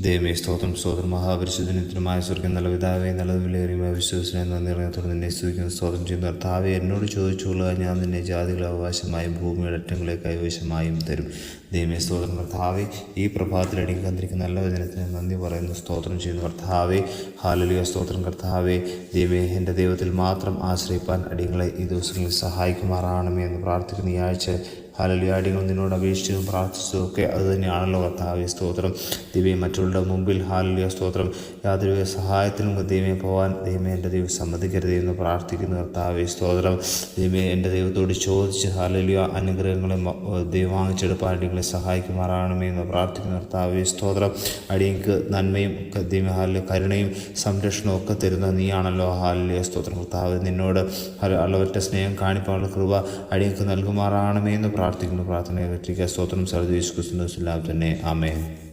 ദൈവമേ സ്തോത്രം സ്തോത്രം. മഹാപരിശുദ്ധനത്തിനുമായ സ്വർഗം നല്ല പിതാവേ നല്ലത് വിലയേറിയ വിശ്വസിനെ നന്ദി നിറഞ്ഞത്തോടെ നിന്നെ സ്തുതിക്കുന്ന സ്തോത്രം ചെയ്യുന്ന. കർത്താവെ എന്നോട് ചോദിച്ചുകൊള്ളുക ഞാൻ നിന്നെ ജാതികളെ അവകാശമായും ഭൂമിയുടെ അറ്റങ്ങളെ കൈവശമായും തരും. ദൈവമേ സ്തോത്രം. കർത്താവെ ഈ പ്രഭാതത്തിൽ അടിക്ക് തന്നിരിക്കുന്ന നല്ല വചനത്തിന് നന്ദി പറയുന്ന സ്തോത്രം ചെയ്യുന്ന. കർത്താവെ ഹാലലിയ സ്തോത്രം. കർത്താവെ ദൈവമേ എന്റെ ദൈവത്തിൽ മാത്രം ആശ്രയിപ്പാൻ അടികളെ ഈ ദിവസങ്ങളിൽ സഹായിക്കുമാറാണമേ എന്ന് പ്രാർത്ഥിക്കുന്ന. ഈ ആഴ്ച ഹാലലിയാടികൾ നിന്നോട് അപേക്ഷിച്ചതും പ്രാർത്ഥിച്ചതും ഒക്കെ അത് തന്നെയാണല്ലോ സ്തോത്രം. ദൈവം മറ്റുള്ളവരുടെ മുമ്പിൽ ഹാലലിയ സ്തോത്രം. യാതൊരു സഹായത്തിനും ദൈവമേ പോകാൻ ദൈവമേ എന്റെ ദൈവം സമ്മതിക്കരുത് എന്ന് പ്രാർത്ഥിക്കുന്നു കർത്താവെ സ്തോത്രം. ദൈവമേ എന്റെ ദൈവത്തോട് ചോദിച്ച് ഹാലലിയ അനുഗ്രഹങ്ങളെ ദൈവം വാങ്ങിച്ചെടുപ്പാൻ അടികളെ സഹായിക്കുമാറാണമേ എന്ന് പ്രാർത്ഥിക്കുന്നു കർത്താവെ സ്തോത്രം. അടിയങ്ങൾക്ക് നന്മയും ദൈവം ഹാലിയ കരുണയും സംരക്ഷണവും ഒക്കെ തരുന്ന നീയാണല്ലോ ഹാലലിയ സ്തോത്രം. കർത്താവ് നിന്നോട് അളവറ്റ സ്നേഹം കാണിപ്പാനുള്ള കൃപ അടിയങ്ങൾക്ക് നൽകുമാറാണമേ എന്ന് പ്രാർത്ഥിക്കുന്നു പ്രാർത്ഥനയെ പറ്റിയ സ്തോത്രം. സർദീസ് ക്രിസ്തുലാം തന്നെ ആമേൻ.